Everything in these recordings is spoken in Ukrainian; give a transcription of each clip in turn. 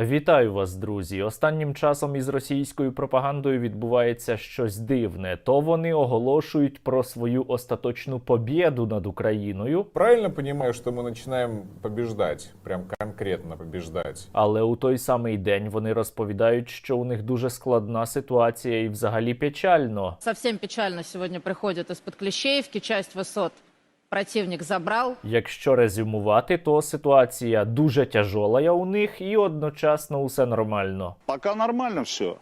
Вітаю вас, друзі. Останнім часом із російською пропагандою відбувається щось дивне. То вони оголошують про свою остаточну побєду над Україною, Правильно понимаю, что мы начинаем побеждать, прям конкретно побеждать? але у той самий день вони розповідають, що у них дуже складна ситуація і взагалі печально. Совсем печально сегодня приходят из-под Клещеевки. Часть высот противник забрав. Якщо резюмувати, то ситуація дуже тяжола у них і одночасно усе нормально. Поки нормально все.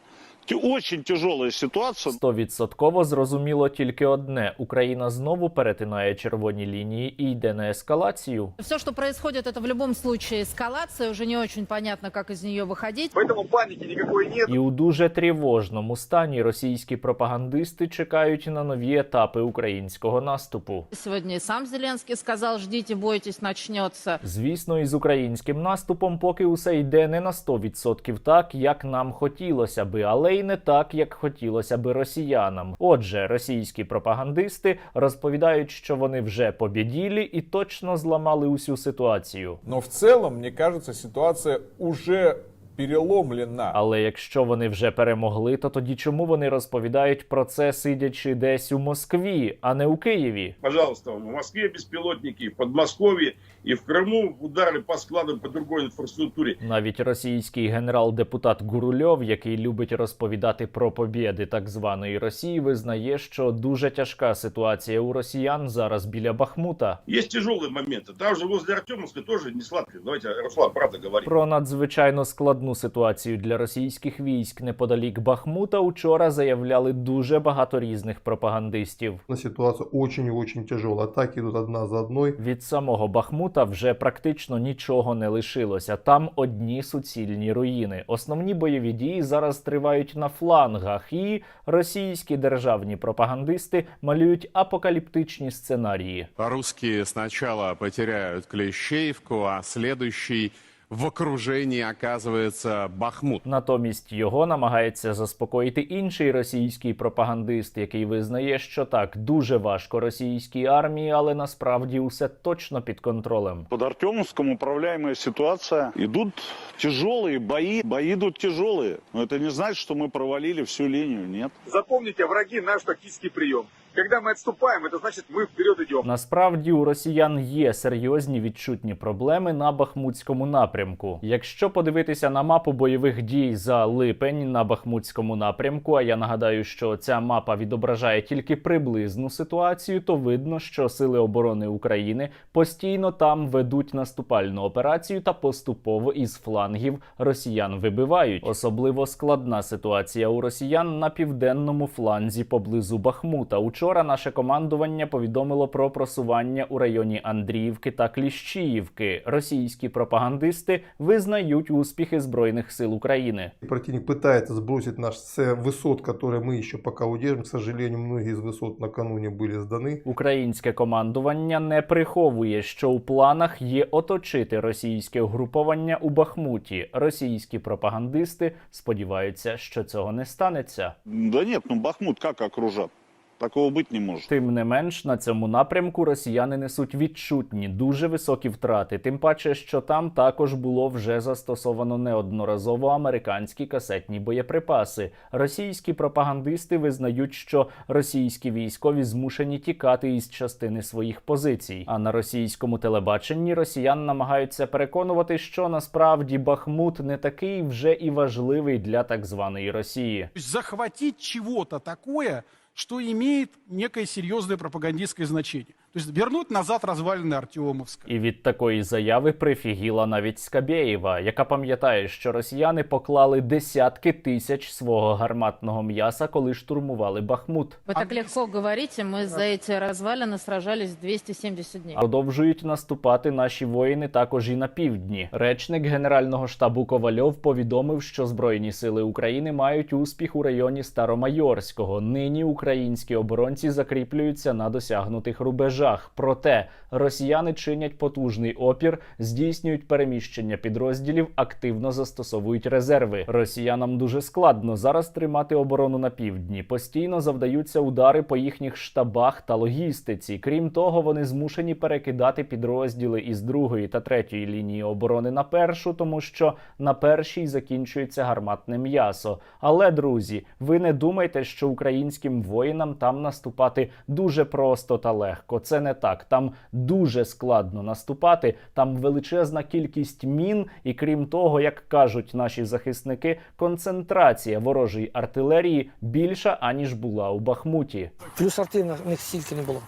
Очень тяжелая ситуация. Стовідсотково зрозуміло тільки одне: Україна знову перетинає червоні лінії і йде на ескалацію. Все, что происходит, это в любом случае эскалация. Уже не очень понятно, как из нее выходить. Поэтому паники никакой нет. І у дуже тривожному стані російські пропагандисти чекають на нові етапи українського наступу. Сегодня и сам Зеленский сказал, ждите, бойтесь, начнется. Звісно, із українським наступом поки усе йде не на 100% так, як нам хотілося би, але не так, як хотілося би росіянам. Отже, російські пропагандисти розповідають, що вони вже побіділі і точно зламали усю ситуацію. Но в целом, мне кажется, ситуация уже переломлена. Але якщо вони вже перемогли, то тоді чому вони розповідають про це, сидячи десь у Москві, а не у Києві? Пожалуйста, в Москве беспилотники, в Подмосковье и в Крыму удары по складам по другой инфраструктуре. Навіть російський генерал-депутат Гурульов, який любить розповідати про побєди так званої Росії, визнає, що дуже тяжка ситуація у росіян зараз біля Бахмута. Есть тяжелые моменты. Там же возле Артемовска тоже не сладко. Давайте, Руслан, правда говорить. Про надзвичайно складну ситуацію для російських військ неподалік Бахмута учора заявляли дуже багато різних пропагандистів. И очень тяжелая. Атаки идут одна за одной. Від самого Бахмута вже практично нічого не лишилося. Там одні суцільні руїни. Основні бойові дії зараз тривають на флангах, і російські державні пропагандисти малюють апокаліптичні сценарії. Русские сначала потеряют Клещеевку, а следующий в окружении оказывается Бахмут. Натомість його намагається заспокоїти інший російський пропагандист, який визнає, що так дуже важко російській армії, але насправді усе точно під контролем. Под Артемовском управляемая ситуация. Идут тяжелые бои. Бои идут тяжелые. Но это не значит, что мы провалили всю линию. Нет. Запомните, враги наш тактический прием. Когда мы отступаем, это значит мы вперед идем. Насправді у росіян є серйозні відчутні проблеми на Бахмутському напрямку. Якщо подивитися на мапу бойових дій за липень на Бахмутському напрямку, а я нагадаю, що ця мапа відображає тільки приблизну ситуацію, то видно, що сили оборони України постійно там ведуть наступальну операцію та поступово із флангів росіян вибивають. Особливо складна ситуація у росіян на південному фланзі поблизу Бахмута. Учора наше командування повідомило про просування у районі Андріївки та Кліщіївки. Російські пропагандисти визнають успіхи збройних сил України. Противник пытается сбросить нас с высот, которые мы еще пока удержим. К сожалению, многие из высот накануне были сданы. Українське командування не приховує, що у планах є оточити російське угруповання у Бахмуті. Російські пропагандисти сподіваються, що цього не станеться. Да нет, ну Бахмут как окружат? Такого быть не может. Тим не менш, на цьому напрямку росіяни несуть відчутні, дуже високі втрати. Тим паче, що там також було вже застосовано неодноразово американські касетні боєприпаси. Російські пропагандисти визнають, що російські військові змушені тікати із частини своїх позицій. А на російському телебаченні росіян намагаються переконувати, що насправді Бахмут не такий вже і важливий для так званої Росії. То есть захватить чего-то такое, что имеет некое серьезное пропагандистское значение. То есть вернуть назад развалины Артемовска. І від такої заяви прифігіла навіть Скабєєва, яка пам'ятає, що росіяни поклали десятки тисяч свого гарматного м'яса, коли штурмували Бахмут. Вы так легко говорите, мы за эти развалины сражались 270 дней. Продовжують наступати наші воїни також і на півдні. Речник Генерального штабу Ковальов повідомив, що Збройні сили України мають успіх у районі Старомайорського. Нині українські оборонці закріплюються на досягнутих рубежах. рубежах. Проте росіяни чинять потужний опір, здійснюють переміщення підрозділів, активно застосовують резерви. Росіянам дуже складно зараз тримати оборону на півдні. Постійно завдаються удари по їхніх штабах та логістиці. Крім того, вони змушені перекидати підрозділи із другої та третьої лінії оборони на першу, тому що на першій закінчується гарматне м'ясо. Але друзі, ви не думайте, що українським воїнам там наступати дуже просто та легко. Це не так. Там дуже складно наступати. Там величезна кількість мін, і крім того, як кажуть наші захисники, концентрація ворожої артилерії більша аніж була у Бахмуті. Плюс артина в них стільки не було.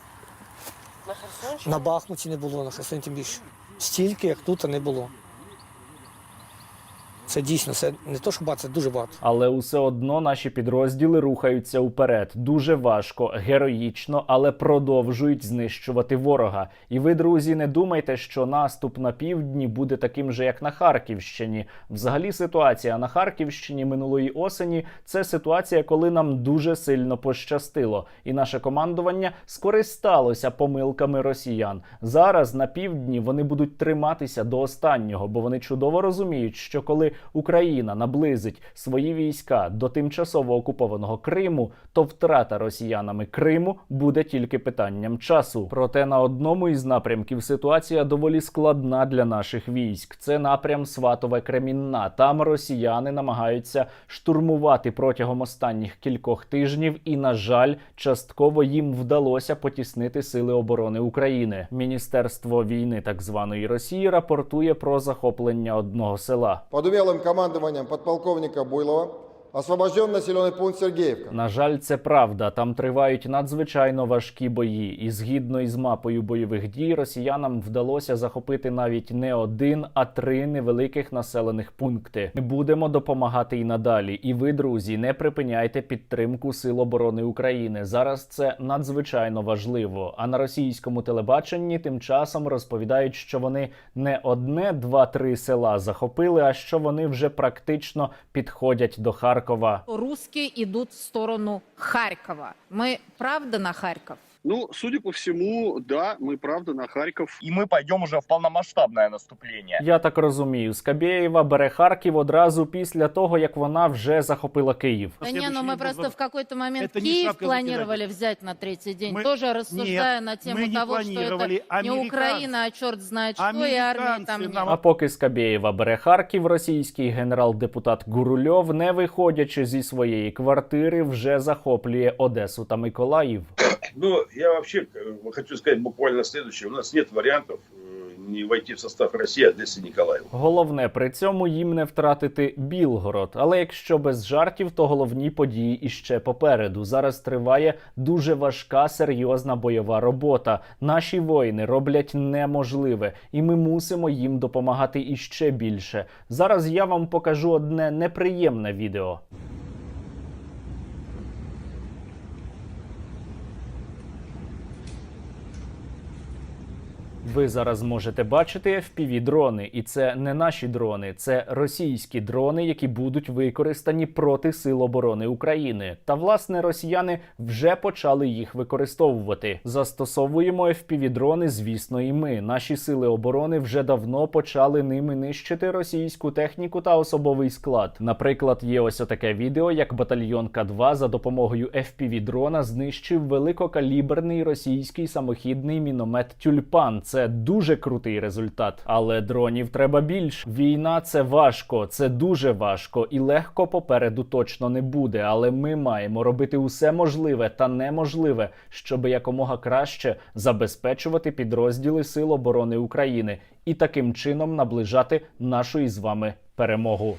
На Бахмуті не було, на Херсоні тим більше. Стільки, як тут, не було. Це дійсно, це не то, що багато, це дуже багато. Але усе одно наші підрозділи рухаються уперед. Дуже важко, героїчно, але продовжують знищувати ворога. І ви, друзі, не думайте, що наступ на півдні буде таким же, як на Харківщині. Взагалі, ситуація на Харківщині минулої осені це ситуація, коли нам дуже сильно пощастило, і наше командування скористалося помилками росіян. Зараз на півдні вони будуть триматися до останнього, бо вони чудово розуміють, що коли Україна наблизить свої війська до тимчасово окупованого Криму, то втрата росіянами Криму буде тільки питанням часу. Проте на одному із напрямків ситуація доволі складна для наших військ. Це напрям Сватове Кремінна. Там росіяни намагаються штурмувати протягом останніх кількох тижнів, і на жаль, частково їм вдалося потіснити сили оборони України. Міністерство війни так званої Росії рапортує про захоплення одного села. Под умелым командованием подполковника Буйлова освобожден населенный пункт Сергеевка. На жаль, це правда. Там тривають надзвичайно важкі бої, і згідно із мапою бойових дій, росіянам вдалося захопити навіть не один, а три невеликих населених пункти. Ми будемо допомагати і надалі. І ви, друзі, не припиняйте підтримку Сил оборони України. Зараз це надзвичайно важливо. А на російському телебаченні тим часом розповідають, що вони не одне, два-три села захопили, а що вони вже практично підходять до Харкова. Русские йдуть в сторону Харкова. Ми правда на Харьков? Ну, судя по всему, да, мы правда на Харьков. И мы пойдем уже в полномасштабное наступление. Я так розумію, Скабєєва бере Харків одразу після того, як вона вже захопила Київ. Да не, ну мы просто в какой-то момент Это не Киев шапка планировали взять на третий день, Мы- тоже рассуждая Нет, на тему мы не того, что это планировали. не Американцы- Украина, а черт знает что, и армии там Американцы нет. нам А поки Скабєєва бере Харків, російський генерал-депутат Гурульов, не виходячи зі своєї квартири, вже захоплює Одесу та Миколаїв. Ну, я вообще э, хочу сказать буквально следующее. У нас нет вариантов э, не войти в состав России, Одессы, Николаева. Головне при цьому їм не втратити Білгород. Але якщо без жартів, то головні події іще попереду. Зараз триває дуже важка, серйозна бойова робота. Наші воїни роблять неможливе, і ми мусимо їм допомагати іще більше. Зараз я вам покажу одне неприємне відео. Ви зараз можете бачити fpv дрони, і це не наші дрони, це російські дрони, які будуть використані проти сил оборони України. Та власне росіяни вже почали їх використовувати. Застосовуємо fpv дрони, звісно, і ми. Наші сили оборони вже давно почали ними нищити російську техніку та особовий склад. Наприклад, є ось отаке відео, як батальйон К2 за допомогою fpv дрона знищив великокаліберний російський самохідний міномет Тюльпан. Це дуже крутий результат. Але дронів треба більш. Війна це важко, це дуже важко і легко попереду точно не буде. Але ми маємо робити усе можливе та неможливе, щоб якомога краще забезпечувати підрозділи Сил оборони України і таким чином наближати нашу із вами перемогу.